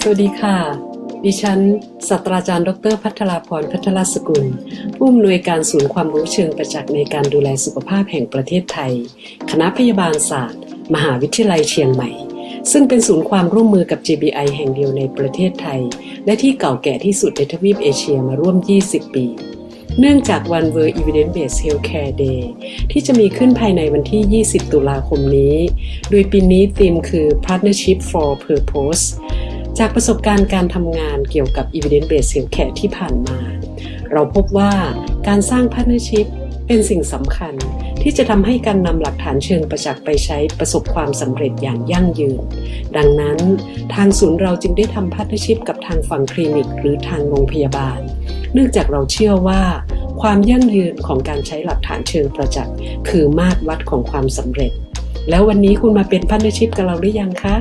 สวัสดีค่ะ ดิฉันศาสตราจารย์ ดร พัทราพรพัทรสกุล ผู้อำนวยการศูนย์ความรู้เชิงประจักษ์ในการดูแลสุขภาพแห่งประเทศไทย คณะพยาบาลศาสตร์ มหาวิทยาลัยเชียงใหม่ ซึ่งเป็นศูนย์ความร่วมมือกับ JBI แห่งเดียวในประเทศไทย และที่เก่าแก่ที่สุดในทวีปเอเชียมาร่วม 20 ปี เนื่องจากวัน World Evidence Based Healthcare Day ที่จะมีขึ้นภายในวันที่ 20 ตุลาคมนี้ โดยปีนี้ธีมคือ Partnership for Purpose จากประสบการณ์การทำงานเกี่ยวกับ Evidence Based Healthcare ที่ผ่านมา เราพบว่าการสร้าง Partnership เป็นสิ่งสำคัญที่จะทำให้การนำหลักฐานเชิงประจักษ์ไปใช้ประสบความสำเร็จอย่างยั่งยืน ดังนั้น ทางศูนย์เราจึงได้ทำพาร์ทเนอร์ชิพกับทางฝั่งคลินิก หรือทางโรงพยาบาล เนื่องจากเราเชื่อว่า ความยั่งยืนของการใช้หลักฐานเชิงประจักษ์ คือมาตรวัดของความสำเร็จ แล้ววันนี้คุณมาเป็นพันธุ์ชิพกับเราหรือยังคะ